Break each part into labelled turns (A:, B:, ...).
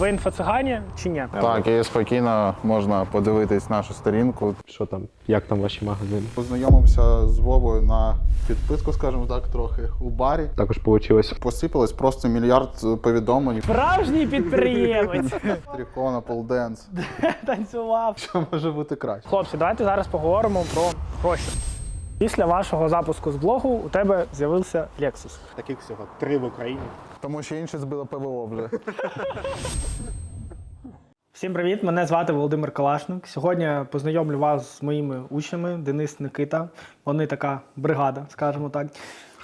A: Ви інфоцигані чи ні?
B: Так, і спокійно можна подивитись нашу сторінку.
C: Що там, як там ваші магазини?
B: Познайомився з Вовою на підписку, скажімо так, трохи у барі.
C: Також вийшло.
B: Посипалось просто мільярд повідомлень.
A: Справжній підприємець
B: Трикона, полденс.
A: танцював.
B: Що може бути краще?
A: Хлопці, давайте зараз поговоримо про гроші. Після вашого запуску з блогу у тебе з'явився Lexus.
D: Таких всього три в Україні.
B: Тому що інше збило ПВО вже.
A: Всім привіт! Мене звати Володимир Калашник. Сьогодні я познайомлю вас з моїми учнями Денис Никита. Вони така бригада, скажімо так.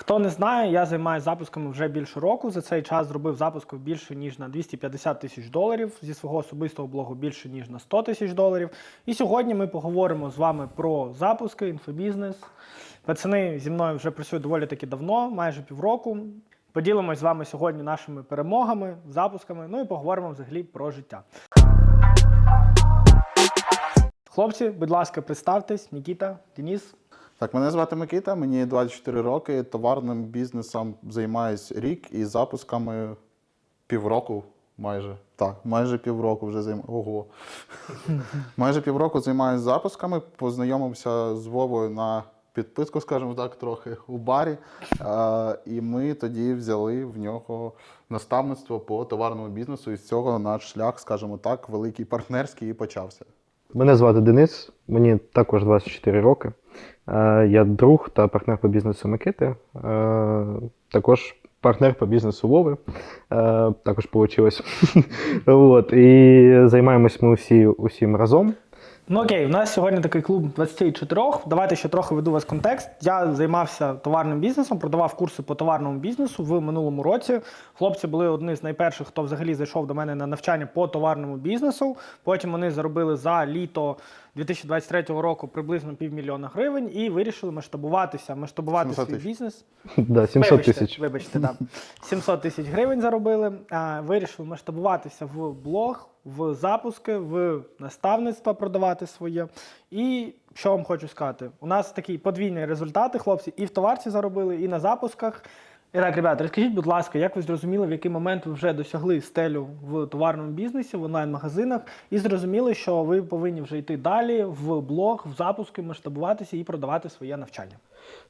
A: Хто не знає, я займаюся запусками вже більше року. За цей час зробив запусків більше ніж на 250 тисяч доларів. Зі свого особистого блогу більше ніж на 100 тисяч доларів. І сьогодні ми поговоримо з вами про запуски, інфобізнес. Пацани зі мною вже працюють доволі таки давно, майже півроку. Поділимось з вами сьогодні нашими перемогами, запусками, ну і поговоримо взагалі про життя. Хлопці, будь ласка, представтесь, Нікіта, Деніс.
B: Так, мене звати Микита, мені 24 роки. Товарним бізнесом займаюсь рік і запусками півроку майже. Так, майже півроку вже займаюся. Ого. майже півроку займаюся запусками. Познайомився з Вовою на підписку, скажімо так, трохи у барі. А, і ми тоді взяли в нього наставництво по товарному бізнесу. І з цього наш шлях, скажімо так, великий партнерський і почався.
C: Мене звати Денис, мені також 24 роки. Е, Я друг та партнер по бізнесу Микити. Е, Також партнер по бізнесу Вови. Е, Також вийшло. От. І займаємось ми усі усім разом.
A: Ну окей, у нас сьогодні такий клуб 24. Давайте ще трохи веду вас контекст. Я займався товарним бізнесом, продавав курси по товарному бізнесу в минулому році. Хлопці були одні з найперших, хто взагалі зайшов до мене на навчання по товарному бізнесу. Потім вони заробили за літо 2023 року приблизно півмільйона гривень і вирішили масштабуватися, масштабувати
B: 700
A: свій
B: тисяч.
A: бізнес.
C: Да, 700
A: Вибачте,
C: тисяч.
A: Вибачте, так. 700 тисяч гривень заробили. А, вирішили масштабуватися в блог, в запуски, в наставництво продавати своє. І що вам хочу сказати? У нас такі подвійні результати, хлопці, і в товарці заробили, і на запусках. І так, ребята, розкажіть, будь ласка, як ви зрозуміли, в який момент ви вже досягли стелю в товарному бізнесі, в онлайн-магазинах, і зрозуміли, що ви повинні вже йти далі в блог, в запуски, масштабуватися і продавати своє навчання.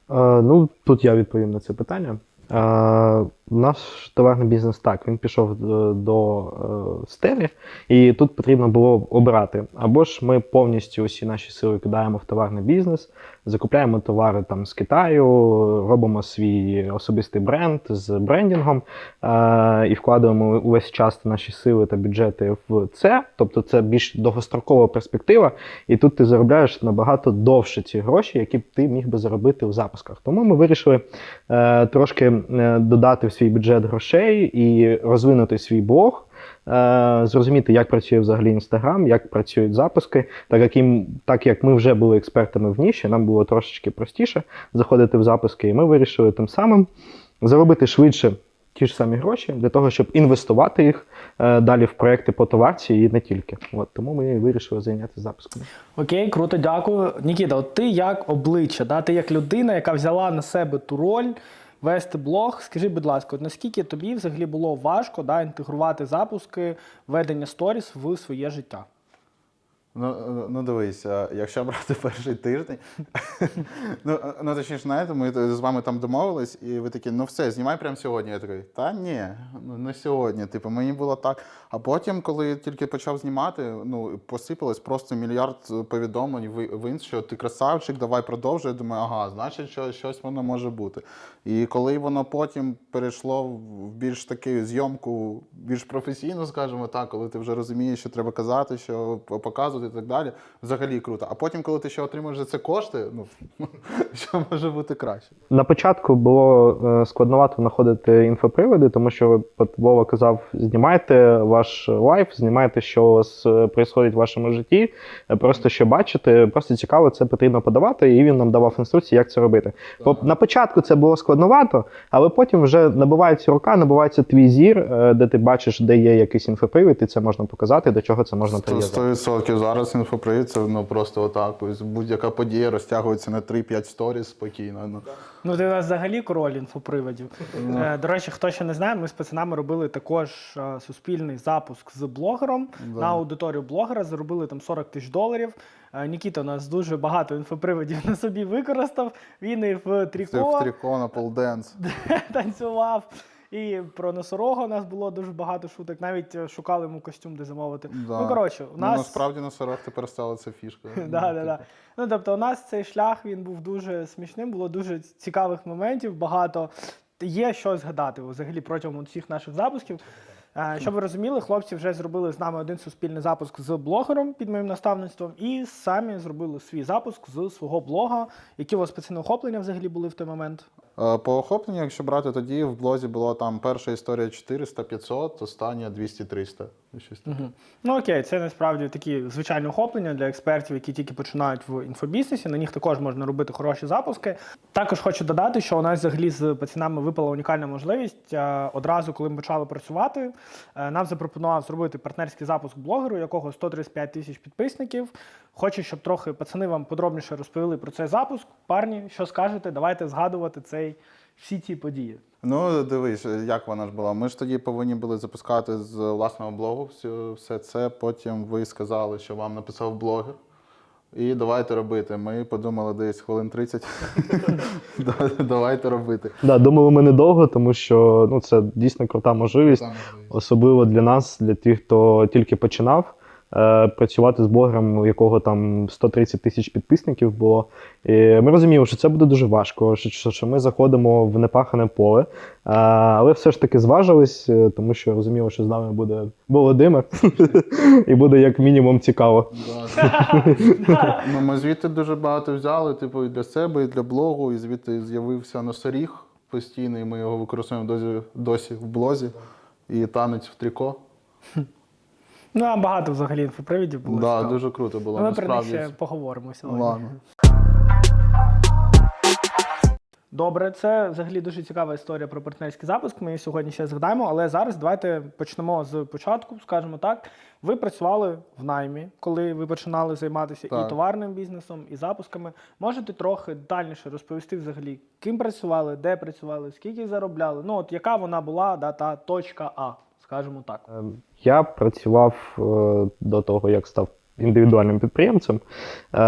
C: Е, Ну, тут я відповім на це питання. Е, Наш товарний бізнес так, він пішов до, до е, стелі, і тут потрібно було обрати. Або ж ми повністю усі наші сили кидаємо в товарний бізнес, закупляємо товари там з Китаю, робимо свій особистий бренд з брендінгом е, і вкладаємо увесь час наші сили та бюджети в це. Тобто це більш довгострокова перспектива, і тут ти заробляєш набагато довше ці гроші, які б ти міг би заробити в запусках. Тому ми вирішили е, трошки е, додати в свій бюджет грошей і розвинути свій блог. Е, Зрозуміти, як працює взагалі інстаграм, як працюють запуски, так як їм, так як ми вже були експертами в ніші, нам було трошечки простіше заходити в запуски, і ми вирішили тим самим заробити швидше ті ж самі гроші для того, щоб інвестувати їх е, далі в проекти по товарці і не тільки. От тому ми вирішили зайнятися запусками.
A: Окей, круто, дякую. Нікіта, от ти як обличчя, да? ти як людина, яка взяла на себе ту роль вести блог. Скажи, будь ласка, наскільки тобі взагалі було важко да, інтегрувати запуски ведення сторіс в своє життя?
B: Ну, ну, дивись, якщо брати перший тиждень, ну, ну точніше, знаєте, ми з вами там домовились, і ви такі, ну все, знімай прямо сьогодні. Я такий, та ні, ну не сьогодні. Типу, мені було так. А потім, коли тільки почав знімати, ну посипалось просто мільярд повідомлень в, в інст, що ти красавчик, давай продовжуй. Я думаю, ага, значить, що щось воно може бути. І коли воно потім перейшло в більш таку зйомку, більш професійну, скажімо так, коли ти вже розумієш, що треба казати, що показувати і так далі, взагалі круто. А потім, коли ти ще отримуєш за це кошти, ну що може бути краще?
C: На початку було е, складновато знаходити інфоприводи, тому що Вова казав: знімайте ваш лайф, знімайте, що у вас відбувається в вашому житті, е, просто що бачите, просто цікаво, це потрібно подавати, і він нам давав інструкції, як це робити. По- На початку це було складновато, але потім вже набувається рука, набувається твій зір, е, де ти бачиш, де є якийсь інфопривід, і це можна показати, до чого це можна прив'язати.
B: 100% зараз зараз інфопривід це ну, просто отак. Ось Будь-яка подія розтягується на 3-5 сторіс спокійно. Ну.
A: Ну, ти у нас взагалі король інфоприводів. Е, До речі, хто ще не знає, ми з пацанами робили також е, суспільний запуск з блогером
B: Да.
A: на аудиторію блогера. Заробили там 40 тисяч доларів. Е, Нікіта у нас дуже багато інфоприводів на собі використав. Він і в
B: Це в тріко на полденс.
A: танцював. І про носорога у нас було дуже багато шуток. Навіть е, шукали йому костюм, де замовити.
B: Да.
A: Ну коротше, у
B: Ну,
A: нас
B: насправді на сорок тепер стала ця фішка.
A: Да, да, да. Ну, тобто, у нас цей шлях він був дуже смішним, було дуже цікавих моментів, багато. Є що згадати взагалі протягом всіх наших запусків. Е, Щоб ви розуміли, хлопці вже зробили з нами один суспільний запуск з блогером під моїм наставництвом, і самі зробили свій запуск з свого блога. Які у вас пацани охоплення взагалі були в той момент?
B: Е, По охопленню, якщо брати, тоді в блозі було там перша історія 400-500, остання 200-300. Щось таке.
A: Мгм. Ну окей, це насправді такі звичайні охоплення для експертів, які тільки починають в інфобізнесі. На них також можна робити хороші запуски. Також хочу додати, що у нас взагалі з пацанами випала унікальна можливість. Е, Одразу, коли ми почали працювати, е, нам запропонував зробити партнерський запуск блогеру, якого 135 тисяч підписників. Хочу, щоб трохи пацани вам подробніше розповіли про цей запуск. Парні, що скажете? Давайте згадувати цей всі ці події.
B: Ну, дивись, як вона ж була. Ми ж тоді повинні були запускати з власного блогу все, все це. Потім ви сказали, що вам написав блогер. І давайте робити. Ми подумали десь хвилин 30. Давайте робити.
C: Да, думали ми недовго, тому що ну, це дійсно крута можливість, особливо для нас, для тих, хто тільки починав. Е, Працювати з блогером, у якого там 130 тисяч підписників було. І ми розуміли, що це буде дуже важко, що, що, ми заходимо в непахане поле. Е, Але все ж таки зважились, е, тому що розуміли, що з нами буде Володимир, і буде як мінімум цікаво.
B: Ну, ми звідти дуже багато взяли, типу, і для себе, і для блогу, і звідти з'явився носоріг постійний. Ми його використовуємо досі, досі в блозі. І танець в тріко.
A: Ну а багато взагалі інфопривідів було.
B: Да,
A: цікаво.
B: дуже круто було.
A: Ми про них ще поговоримо сьогодні.
B: Ладно.
A: Добре, це взагалі дуже цікава історія про партнерський запуск. Ми її сьогодні ще згадаємо, але зараз давайте почнемо з початку, скажімо так. Ви працювали в наймі, коли ви починали займатися і товарним бізнесом, і запусками. Можете трохи детальніше розповісти взагалі, ким працювали, де працювали, скільки заробляли? Ну от яка вона була да, та точка А, скажімо так.
C: Е, Я працював е, до того, як став індивідуальним підприємцем. Е,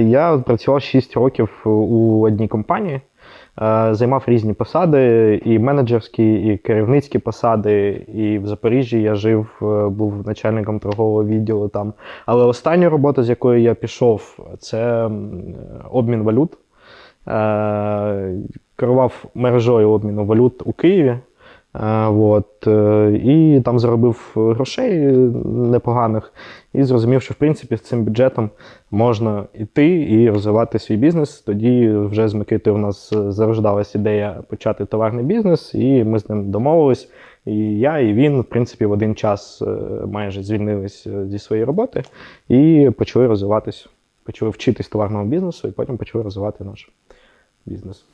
C: Я працював 6 років у одній компанії, е, займав різні посади, і менеджерські, і керівницькі посади. І в Запоріжжі я жив, був начальником торгового відділу там. Але остання робота, з якої я пішов, це обмін валют. Керував мережою обміну валют у Києві. Е, От, е, і там заробив грошей непоганих, і зрозумів, що в принципі з цим бюджетом можна йти і розвивати свій бізнес. Тоді вже з Микитою у нас зарождалась ідея почати товарний бізнес, і ми з ним домовились. І я, і він, в принципі, в один час е, майже звільнились е, зі своєї роботи і почали розвиватись, почали вчитись товарному бізнесу, і потім почали розвивати наш бізнес.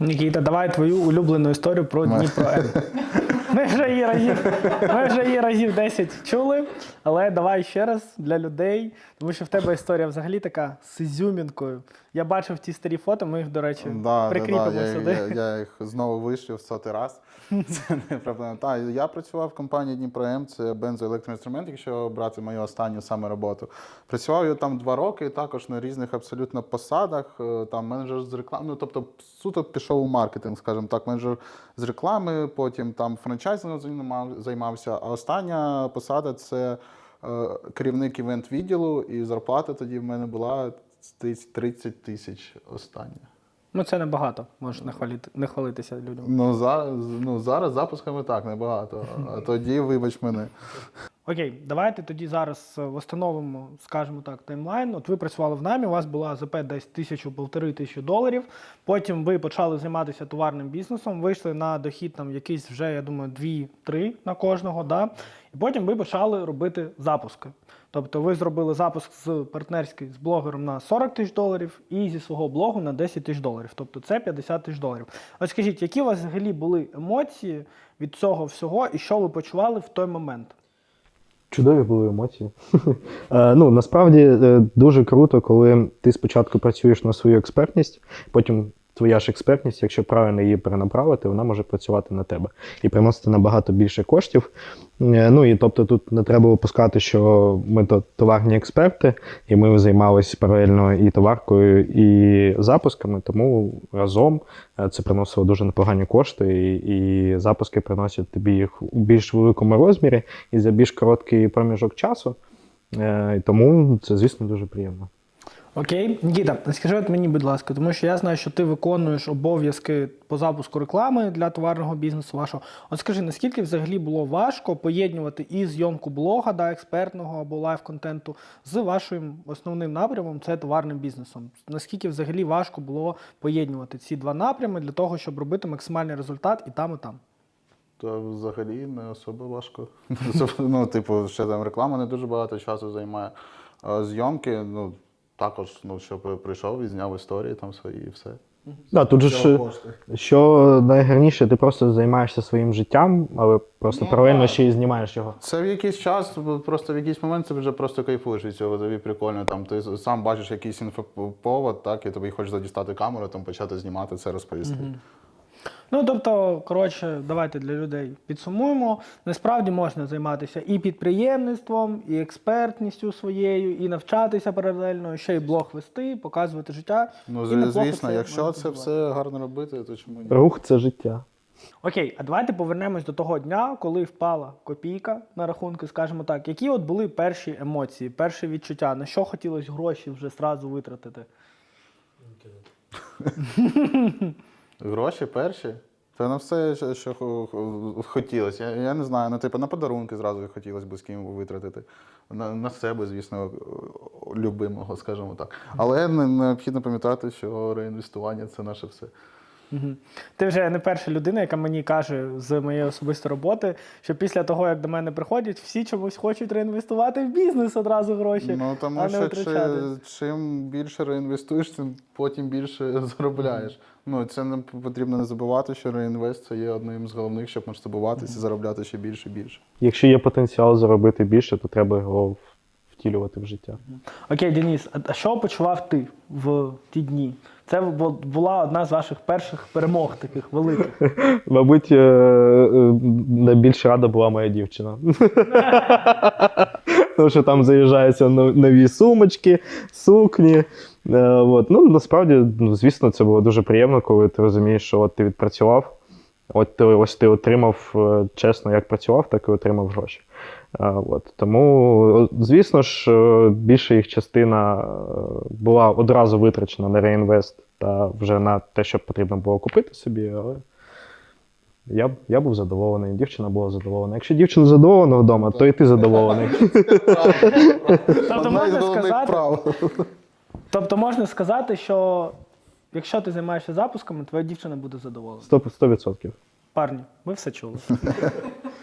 A: Нікіта, давай твою улюблену історію про Дніпро М. Ми вже її разів, ми вже її разів 10 чули, але давай ще раз для людей, тому що в тебе історія взагалі така з ізюмінкою. Я бачив ті старі фото, ми їх, до речі,
B: Да,
A: прикріпимо
B: да, я,
A: сюди.
B: я, я їх знову вишлю в сотий раз. Це не проблема. Так, я працював в компанії Дніпром, це бензоелектроінструмент, якщо брати мою останню саме роботу. Працював я там два роки, також на різних абсолютно посадах. е, Там менеджер з реклами. Ну, тобто, суто пішов у маркетинг, скажімо так, менеджер з реклами, потім там франчайзингом займався. А остання посада це е, керівник івент відділу, і зарплата тоді в мене була 30 тисяч остання.
A: Ну це небагато, можеш не хвалити, не хвалитися людям.
B: Ну зараз, ну зараз запусками так небагато. А тоді, вибач мене.
A: Окей, давайте тоді зараз е, встановимо, скажімо так, таймлайн. От ви працювали в намі, у вас була АЗП десь тисячу полтори тисячі доларів. Потім ви почали займатися товарним бізнесом, вийшли на дохід там якийсь вже, я думаю, 2-3 на кожного. Да? І потім ви почали робити запуски. Тобто ви зробили запуск з партнерський з блогером на 40 тисяч доларів і зі свого блогу на 10 тисяч доларів. Тобто це 50 тисяч доларів. От скажіть, які у вас взагалі були емоції від цього всього і що ви почували в той момент?
C: Чудові були емоції. Е, ну, насправді е, дуже круто, коли ти спочатку працюєш на свою експертність, потім твоя ж експертність, якщо правильно її перенаправити, вона може працювати на тебе і приносити набагато більше коштів. Е, Ну і тобто тут не треба випускати, що ми то товарні експерти, і ми займалися паралельно і товаркою, і запусками, тому разом е, це приносило дуже непогані кошти, і, і запуски приносять тобі їх у більш великому розмірі і за більш короткий проміжок часу. Е, Тому це, звісно, дуже приємно.
A: Окей, Нікіта, скажи от мені, будь ласка, тому що я знаю, що ти виконуєш обов'язки по запуску реклами для товарного бізнесу вашого. От скажи, наскільки взагалі було важко поєднувати і зйомку блога, да, експертного або лайв-контенту з вашим основним напрямом це товарним бізнесом? Наскільки взагалі важко було поєднувати ці два напрями для того, щоб робити максимальний результат і там, і там?
B: Та взагалі не особо важко. ну, типу, ще там реклама не дуже багато часу займає. А зйомки, ну, також, ну, що прийшов і зняв історії там свої і все.
C: Да, тут же ж, що найгарніше, ти просто займаєшся своїм життям, але просто
B: Ну,
C: паралельно
B: так.
C: ще й знімаєш його.
B: Це в якийсь час, просто в якийсь момент ти вже просто кайфуєш від цього, тобі прикольно. Там ти сам бачиш якийсь інфоповод, так, і тобі хочеш задістати камеру, там почати знімати це розповісти.
A: Ну, тобто, коротше, давайте для людей підсумуємо. Насправді можна займатися і підприємництвом, і експертністю своєю, і навчатися паралельно, і ще й блог вести, показувати життя.
B: Ну,
A: І
B: звісно,
A: це
B: якщо це все гарно робити, то чому ні?
C: Рух це життя.
A: Окей, а давайте повернемось до того дня, коли впала копійка на рахунки, скажімо так. Які от були перші емоції, перші відчуття? На що хотілося гроші вже зразу витратити?
B: Гроші перші? Це на все, що, що хо- хо- хотілося. Я, я не знаю, ну, типу, на подарунки зразу хотілося б з ким витратити. На, на себе, звісно, любимого, скажімо так. Але необхідно пам'ятати, що реінвестування це наше все.
A: Мгм. Ти вже не перша людина, яка мені каже з моєї особистої роботи, що після того, як до мене приходять, всі чомусь хочуть реінвестувати в бізнес одразу гроші.
B: Ну тому
A: а не
B: що чи, чим більше реінвестуєш, тим потім більше заробляєш. Ну це не потрібно не забувати, що реінвест це є одним з головних, щоб масштабуватися і заробляти ще більше і більше.
C: Якщо є потенціал заробити більше, то треба його втілювати в життя.
A: Окей, Деніс, а що почував ти в ті дні? Це була одна з ваших перших перемог таких великих.
C: Мабуть, е, е, найбільш рада була моя дівчина. Тому що там заїжджаються нові сумочки, сукні. Е, От. Ну, насправді, ну, звісно, це було дуже приємно, коли ти розумієш, що от ти відпрацював. От ти, ось ти отримав чесно, як працював, так і отримав гроші. От. Тому, звісно ж, е, більша їх частина е, була одразу витрачена на реінвест та вже на те, що потрібно було купити собі, але я, я був задоволений, дівчина була задоволена. Якщо дівчина задоволена вдома, то і ти задоволений.
A: Тобто можна сказати, тобто можна сказати, що якщо ти займаєшся запусками, твоя дівчина буде задоволена.
C: 100%. 100%.
A: Парні, ви все чули.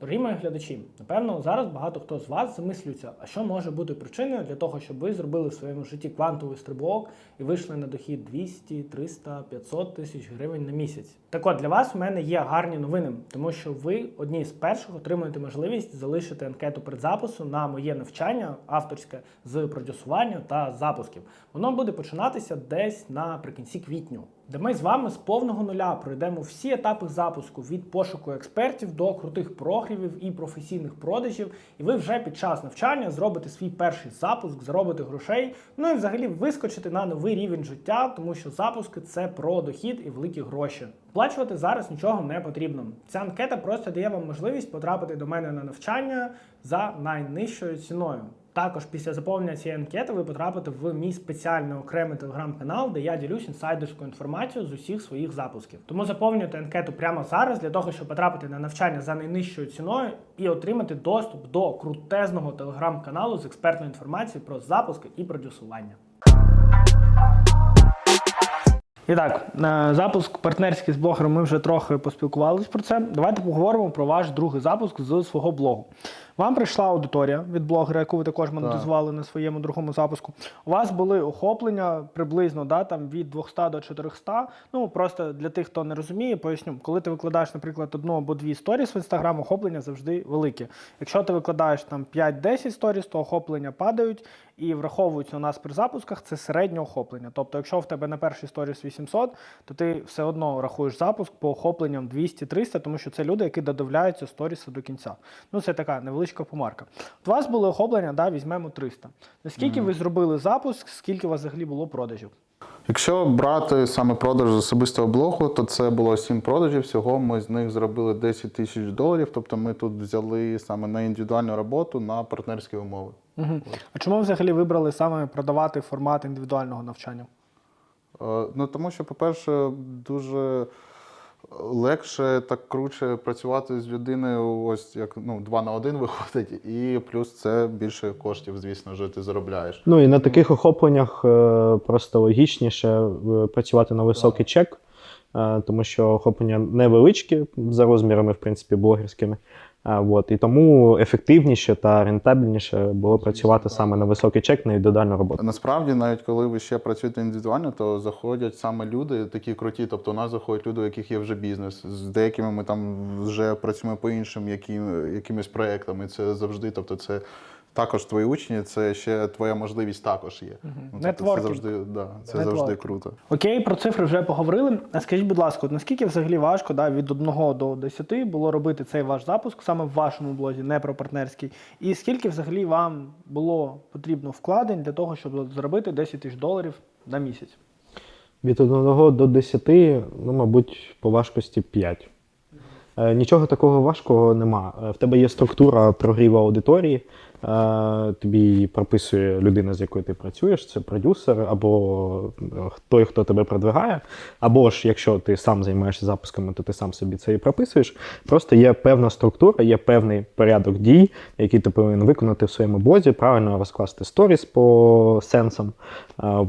A: Дорогі мої глядачі, напевно, зараз багато хто з вас замислюється, а що може бути причиною для того, щоб ви зробили в своєму житті квантовий стрибок і вийшли на дохід 200, 300, 500 тисяч гривень на місяць. Так от для вас в мене є гарні новини, тому що ви одні з перших отримуєте можливість залишити анкету предзапису на моє навчання авторське з продюсування та запусків. Воно буде починатися десь наприкінці квітню де ми з вами з повного нуля пройдемо всі етапи запуску від пошуку експертів до крутих прогрівів і професійних продажів. І ви вже під час навчання зробите свій перший запуск, заробите грошей, ну і взагалі вискочите на новий рівень життя, тому що запуски це про дохід і великі гроші. Оплачувати зараз нічого не потрібно. Ця анкета просто дає вам можливість потрапити до мене на навчання за найнижчою ціною. Також після заповнення цієї анкети ви потрапите в мій спеціальний окремий телеграм-канал, де я ділюсь інсайдерською інформацією з усіх своїх запусків. Тому заповнюйте анкету прямо зараз для того, щоб потрапити на навчання за найнижчою ціною і отримати доступ до крутезного телеграм-каналу з експертною інформацією про запуски і продюсування. І так, е, запуск партнерський з блогером ми вже трохи поспілкувалися про це. Давайте поговоримо про ваш другий запуск з свого блогу. Вам прийшла аудиторія від блогера, яку ви також монетизували на своєму другому запуску. У вас були охоплення приблизно да, там, від 200 до 400. Ну просто для тих, хто не розуміє, поясню, коли ти викладаєш, наприклад, одну або дві сторіс в інстаграм, охоплення завжди велике. Якщо ти викладаєш там 5-10 сторіс, то охоплення падають і враховуються у нас при запусках це середнє охоплення. Тобто, якщо в тебе на першій сторіс 800, то ти все одно рахуєш запуск по охопленням 200-300, тому що це люди, які додивляються сторіси до кінця. Ну це така невеличка помарка. От у вас були охоплення, да, візьмемо 300. Наскільки ви зробили запуск, скільки у вас взагалі було продажів?
B: Якщо брати саме продаж з особистого блогу, то це було 7 продажів. Всього ми з них зробили 10 тисяч доларів. Тобто ми тут взяли саме на індивідуальну роботу на партнерські умови.
A: Угу. А чому взагалі вибрали саме продавати формат індивідуального навчання?
B: Е, Ну тому що, по-перше, дуже легше так круче працювати з людиною, ось як ну, два на один виходить, і плюс це більше коштів, звісно ж, ти заробляєш.
C: Ну і на таких охопленнях е, просто логічніше е, працювати на високий чек, е, тому що охоплення невеличкі за розмірами, в принципі, блогерськими. От, і тому ефективніше та рентабельніше було працювати саме на високий чек на індивідуальну роботу.
B: Насправді, навіть коли ви ще працюєте індивідуально, то заходять саме люди такі круті. Тобто у нас заходять люди, у яких є вже бізнес. З деякими ми там вже працюємо по іншим яким, якимись проектами. Це завжди, тобто, це також твої учні, це ще твоя можливість також є. Ну, тобто, це завжди, да, це завжди круто.
A: Окей, про цифри вже поговорили. А скажіть, будь ласка, от наскільки взагалі важко да, від 1 до 10 було робити цей ваш запуск саме в вашому блозі, не про партнерський? І скільки взагалі вам було потрібно вкладень для того, щоб зробити 10 тисяч доларів на місяць?
C: Від 1 до 10, ну, мабуть, по важкості 5. Е, Нічого такого важкого нема. Е, В тебе є структура прогріву аудиторії, е, тобі прописує людина, з якою ти працюєш, це продюсер, або той, хто тебе продвигає. Або ж, якщо ти сам займаєшся запусками, то ти сам собі це і прописуєш. Просто є певна структура, є певний порядок дій, який ти повинен виконати в своєму блозі, правильно розкласти сторіс по сенсам,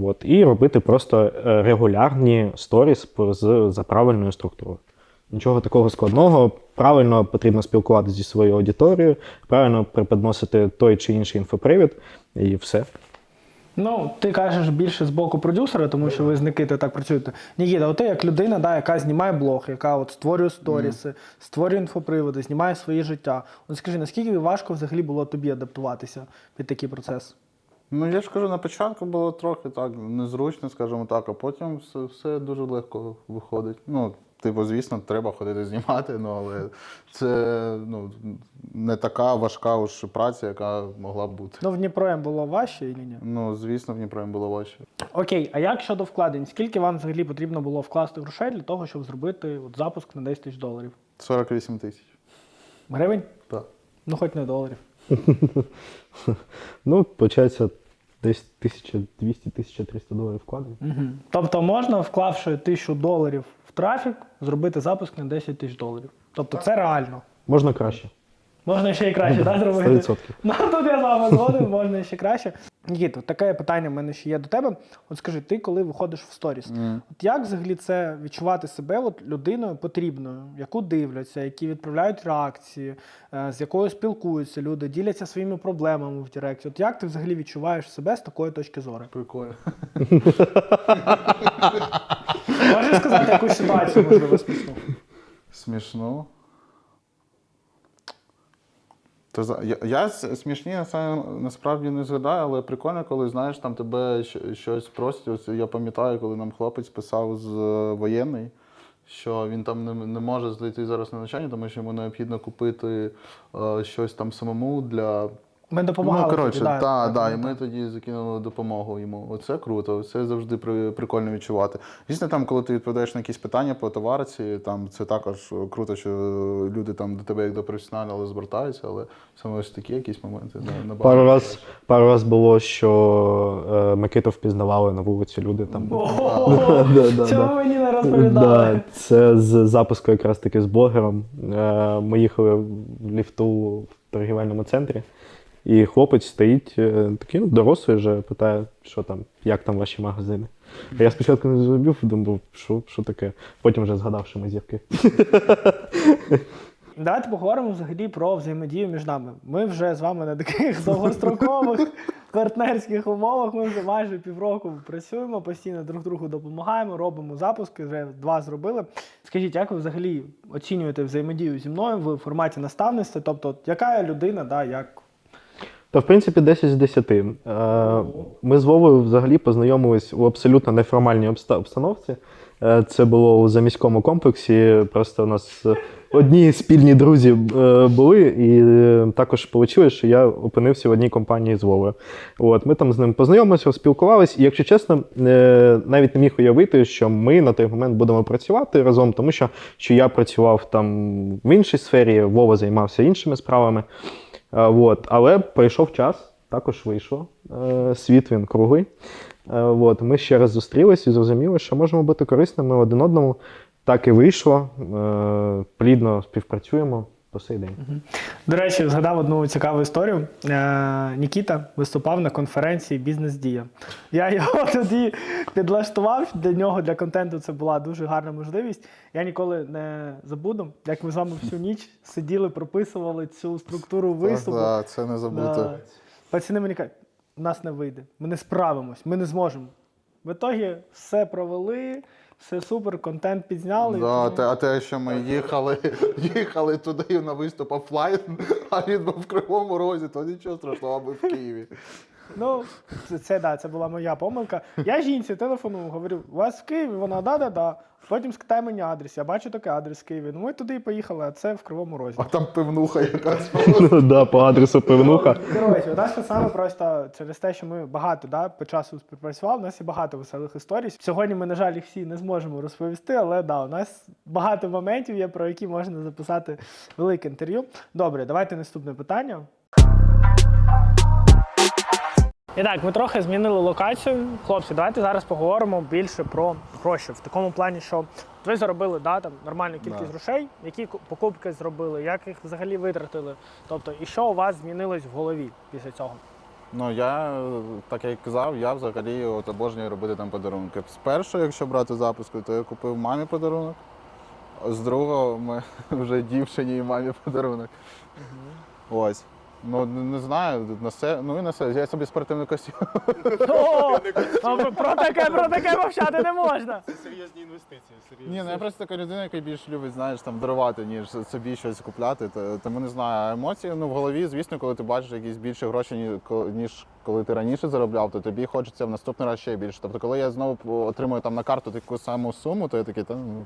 C: от, і робити просто регулярні сторіс за правильною структурою. Нічого такого складного. Правильно потрібно спілкуватися зі своєю аудиторією, правильно преподносити той чи інший інфопривід, і все.
A: Ну, ти кажеш більше з боку продюсера, тому що ви з Никитою так працюєте. Нікіта, от ти як людина, да, яка знімає блог, яка от створює сторіси, створює інфоприводи, знімає своє життя. От скажи, наскільки важко взагалі було тобі адаптуватися під такий процес?
B: Ну я ж кажу, на початку було трохи так незручно, скажімо так, а потім все, все дуже легко виходить. Ну, типу, звісно, треба ходити знімати, ну але це ну, не така важка уж праця, яка могла б бути.
A: Ну, в Дніпро було важче і ні?
B: Ну, звісно, в Дніпро було важче.
A: Окей, а як щодо вкладень? Скільки вам взагалі потрібно було вкласти грошей для того, щоб зробити от запуск на 10 тисяч доларів?
B: 48 тисяч.
A: Гривень?
B: Так.
A: Ну, хоч не доларів.
C: Ну, виходить, десь 1200-1300 доларів вкладень.
A: Угу. Тобто можна, вклавши тисячу доларів в трафік, зробити запуск на 10 тисяч доларів. Тобто це реально.
C: Можна краще.
A: Можна ще і краще, так, зробити?
C: 100%.
A: Ну, тут я з вами згоден, можна ще краще. Нікіт, от таке питання в мене ще є до тебе. От скажи, ти коли виходиш в сторіс, от як взагалі це відчувати себе от людиною потрібною, яку дивляться, які відправляють реакції, е, з якою спілкуються люди, діляться своїми проблемами в Директі. От як ти взагалі відчуваєш себе з такої точки зору?
B: Прикольно.
A: Можеш сказати якусь ситуацію, можливо, смішну?
B: Смішно. То за- я, я смішні на насправді не згадаю, але прикольно, коли знаєш, там тебе щось просять. Ось я пам'ятаю, коли нам хлопець писав з е, воєнний, що він там не, не може зайти зараз на навчання, тому що йому необхідно купити е, щось там самому для.
A: Ми допомагали.
B: ну, коротше,
A: тобі, да,
B: та,
A: я
B: да, і ми тоді закинули допомогу йому. Оце круто, це завжди при, прикольно відчувати. Звісно, там, коли ти відповідаєш на якісь питання по товарці, там це також круто, що люди там до тебе як до професіонала звертаються, але саме ось такі якісь моменти да, набагато.
C: Пару раз, пару раз було, що е, Микиту впізнавали на вулиці люди там.
A: Чому мені не розповідали?
C: Це з запуску якраз таки з блогером. Е, Ми їхали в ліфту в торгівельному центрі, і хлопець стоїть е, такий ну, дорослий вже, питає, що там, як там ваші магазини. А я спочатку не зробив, думав, що, що таке. Потім вже згадав, що ми зірки.
A: Давайте поговоримо взагалі про взаємодію між нами. Ми вже з вами на таких довгострокових партнерських умовах. Ми вже майже півроку працюємо, постійно друг другу допомагаємо, робимо запуски, вже два зробили. Скажіть, як ви взагалі оцінюєте взаємодію зі мною в форматі наставництва? Тобто, яка людина, да, як
C: Та в принципі 10 з 10. Е, Ми з Вовою взагалі познайомились у абсолютно неформальній обстановці. Е, Це було у заміському комплексі. Просто у нас е, одні спільні друзі були, і також вийшло, що я опинився в одній компанії з Вовою. От, ми там з ним познайомилися, спілкувалися, і якщо чесно, навіть не міг уявити, що ми на той момент будемо працювати разом, тому що, що я працював там в іншій сфері, Вова займався іншими справами. Е, Вот. Але прийшов час, також вийшло. Е, Світ він круглий. От. Ми ще раз зустрілись і зрозуміли, що можемо бути корисними один одному. Так і вийшло. Е, Плідно співпрацюємо по сей день.
A: До речі, згадав одну цікаву історію. Е, Нікіта виступав на конференції Бізнес-Дія. Я його тоді підлаштував для нього, для контенту це була дуже гарна можливість. Я ніколи не забуду, як ми з вами всю ніч сиділи, прописували цю структуру виступу.
B: Так, це не забути.
A: Да. Пацани мені кажуть, у нас не вийде, ми не справимось, ми не зможемо. В ітогі все провели, все супер, контент підзняли.
B: Да, те, а те, що ми їхали, їхали туди на виступ офлайн, а він був в Кривому Розі, то нічого страшного, ми в Києві.
A: Ну, це, це, да, це була моя помилка. Я жінці телефону говорю, у вас в Києві? Вона да-да-да. Потім скитай мені адрес. Я бачу такий адрес в Києві. Ну ми туди і поїхали, а це в Кривому Розі.
B: А там пивнуха якась.
C: Ну, да, по адресу пивнуха.
A: Коротше, у нас так само просто через те, що ми багато да, по часу співпрацювали, у нас є багато веселих історій. Сьогодні ми, на жаль, їх всі не зможемо розповісти, але да, у нас багато моментів є, про які можна записати велике інтерв'ю. Добре, давайте наступне питання. І так, ми трохи змінили локацію. Хлопці, давайте зараз поговоримо більше про гроші. В такому плані, що ви заробили да, там, нормальну кількість
B: Да.
A: грошей, які покупки зробили, як їх взагалі витратили. Тобто, і що у вас змінилось в голові після цього?
B: Ну я, так як казав, я взагалі от обожнюю робити там подарунки. Спершу, якщо брати запуску, то я купив мамі подарунок. З другого ми вже дівчині і мамі подарунок. Ось. Ну не не знаю, на се... ну і на все. Я собі спортивний костюм.
A: О, про- таке, про таке мовчати не можна.
D: Це серйозні інвестиції. Серйозні.
B: Ні, ну я просто така людина, яка більш любить, знаєш, там дарувати, ніж собі щось купляти. Та- Тому не знаю. А емоції ну, в голові, звісно, коли ти бачиш якісь більше гроші, ні- ко- ніж коли ти раніше заробляв, то тобі хочеться в наступний раз ще більше. Тобто, коли я знову отримую там на карту таку саму суму, то я такий, та ну,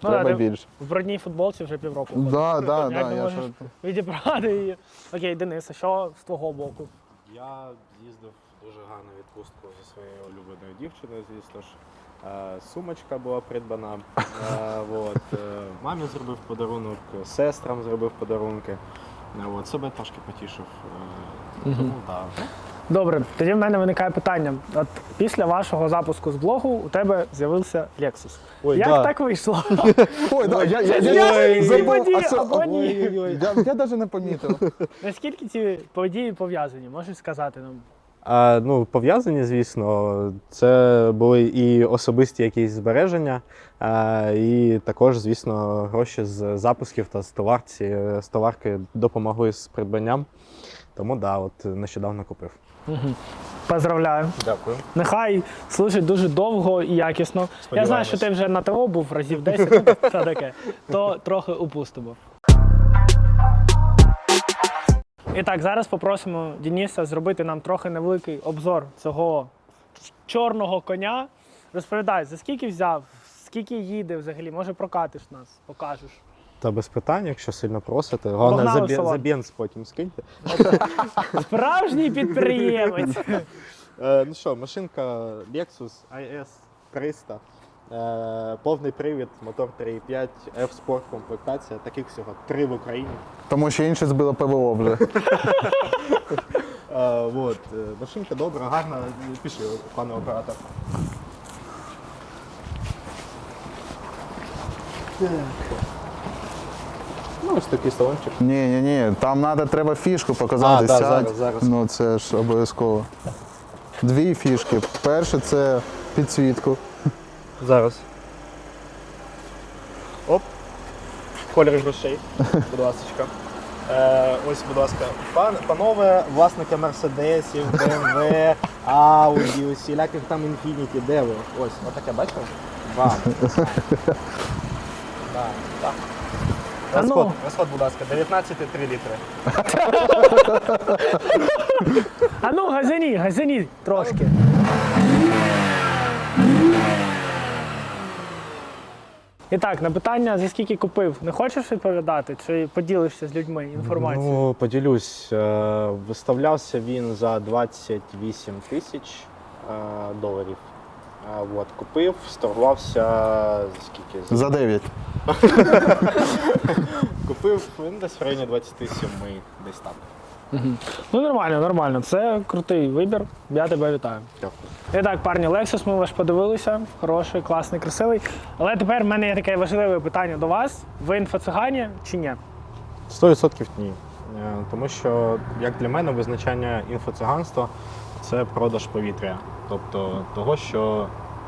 B: треба
A: ти-
B: більше.
A: В брудній футболці вже півроку. ходиш.
B: Да, да,
A: Як
B: да,
A: ти
B: я
A: можеш
B: ж-
A: відібрати її? Окей, Денис, а що з твого боку?
D: Я з'їздив в дуже гарну відпустку зі своєю улюбленою дівчиною, звісно ж. Е, Сумочка була придбана. Е, вот. е, Мамі зробив подарунок, сестрам зробив подарунки. Е, От. Себе трошки потішив. Е, Тому так.
A: Добре, тоді в мене виникає питання. От після вашого запуску з блогу у тебе з'явився Lexus.
C: Ой,
A: Як
C: да.
A: так вийшло?
B: Ой, да, я,
A: Це
B: я,
A: зв'язані ці події або ні?
B: Я, я навіть не помітив.
A: Наскільки ці події пов'язані? Можеш сказати нам?
C: А, ну, пов'язані, звісно, це були і особисті якісь збереження, а, і також, звісно, гроші з запусків та з товарці, з товарки допомогли з придбанням. Тому да, от нещодавно купив.
A: Поздравляю.
C: Дякую.
A: Нехай служить дуже довго і якісно. Я знаю, що ти вже на ТО був разів 10, ну, це таке, то трохи упустимо. І так, зараз попросимо Дениса зробити нам трохи невеликий обзор цього чорного коня. Розповідай, за скільки взяв, скільки їде взагалі, може прокатиш нас, покажеш.
C: Та без питань, якщо сильно просите. Головне,
A: Погнали
C: за,
A: в
C: бе- за бенз потім скиньте.
A: Справжній підприємець.
C: Е, ну що, машинка Lexus IS 300. Е, повний привід, мотор 3.5, F-Sport комплектація. Таких всього три в Україні.
B: Тому що інше збило ПВО вже.
C: Е, вот. е, Машинка добра, гарна. Пішли, пане оператор. Ну, ось такий салончик.
B: Ні, ні, ні, там надо, треба фішку показати.
C: А,
B: сядь.
C: зараз, зараз.
B: Ну це ж обов'язково. Дві фішки. Перше це підсвітку.
C: Зараз. Оп. в кольорі грошей. Будь ласка. Е, ось, будь ласка, пан, панове, власники Мерседесів, БМВ, Ауді, усіляких там Інфініті, де ви? Ось, отаке, бачите? Вам. Так.
A: Ну.
C: Розход, розход, будь ласка, 19,3 літри.
A: А ну, газані, газані трошки. І так, на питання, за скільки купив, не хочеш відповідати? Чи поділишся з людьми інформацією?
C: Ну, поділюсь. Е, Виставлявся він за 28 тисяч е, доларів. От, купив, сторгувався за скільки? За-
B: За 9.
C: Купив він десь в районі 27, десь так.
A: Ну, нормально, нормально. Це крутий вибір. Я тебе вітаю.
C: Дякую.
A: І так, парні, Lexus ми ваш подивилися. Хороший, класний, красивий. Але тепер в мене є таке важливе питання до вас. Ви інфоцигані чи ні?
C: 100% ні. Е, Тому що, як для мене, визначання інфоциганства це продаж повітря. Тобто того, що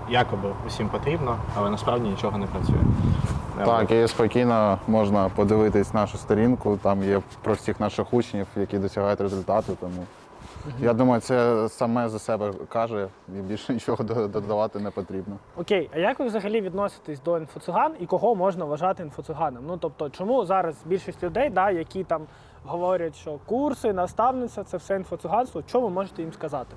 C: якоби усім потрібно, але насправді нічого не працює.
B: Так, і спокійно можна подивитись нашу сторінку. Там є про всіх наших учнів, які досягають результату. Тому я думаю, це саме за себе каже, і більше нічого додавати не потрібно.
A: Окей, а як ви взагалі відноситесь до інфоциган і кого можна вважати інфоциганом? Ну тобто, чому зараз більшість людей, да, які там говорять, що курси, наставниця це все інфоциганство, що ви можете їм сказати?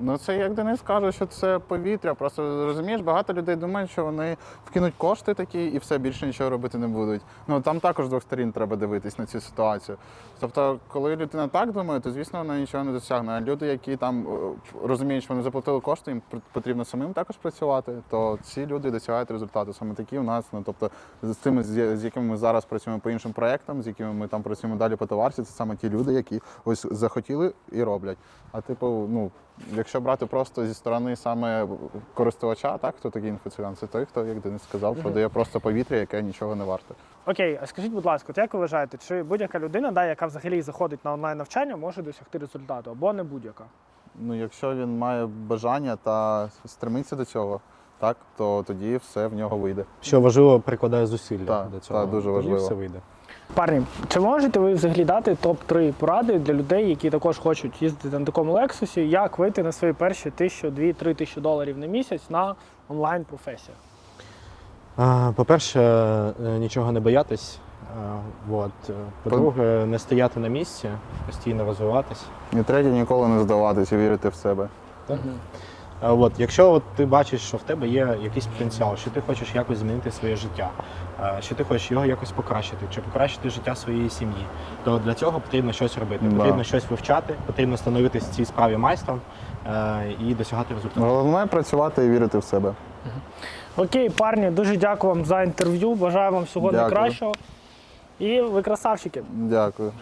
B: Ну це як Денис каже, що це повітря. Просто розумієш, багато людей думають, що вони вкинуть кошти такі і все більше нічого робити не будуть. Ну там також з двох сторін треба дивитись на цю ситуацію. Тобто, коли людина так думає, то звісно вона нічого не досягне. А люди, які там е, розуміють, що вони заплатили кошти, їм потрібно самим також працювати, то ці люди досягають результату. Саме такі у нас. Ну тобто з тими, з якими ми зараз працюємо по іншим проектам, з якими ми там працюємо далі по товарці, це саме ті люди, які ось захотіли і роблять. А типу, ну якщо брати просто зі сторони саме користувача, так хто такий інфоциган, це той, хто, як Денис сказав, продає просто повітря, яке нічого не варте.
A: Окей, а скажіть, будь ласка, от як ви вважаєте, чи будь-яка людина, да, яка взагалі заходить на онлайн навчання, може досягти результату або не будь-яка?
B: Ну, якщо він має бажання та стремиться до цього, так то тоді все в нього вийде.
C: Що важливо, прикладає зусилля
B: Так,
C: до цього.
B: так, дуже
C: Тоді
B: важливо.
C: все вийде.
A: Парні, чи можете ви взагалі дати топ-3 поради для людей, які також хочуть їздити на такому лексусі, як вийти на свої перші тисячу, дві, три тисячі доларів на місяць на онлайн професію?
C: По-перше, е, нічого не боятись. От. По-друге, не стояти на місці, постійно розвиватись.
B: І третє, ніколи не здаватись і вірити в себе.
C: А От, якщо от ти бачиш, що в тебе є якийсь потенціал, що ти хочеш якось змінити своє життя, що ти хочеш його якось покращити, чи покращити життя своєї сім'ї, то для цього потрібно щось робити.
B: Да.
C: Потрібно щось вивчати, потрібно становитися в цій справі майстром е, і досягати результату.
B: Головне працювати і вірити в себе.
A: Окей, парні, дуже дякую вам за інтерв'ю. Бажаю вам всього
B: Дякую.
A: найкращого. І ви красавчики.
B: Дякую.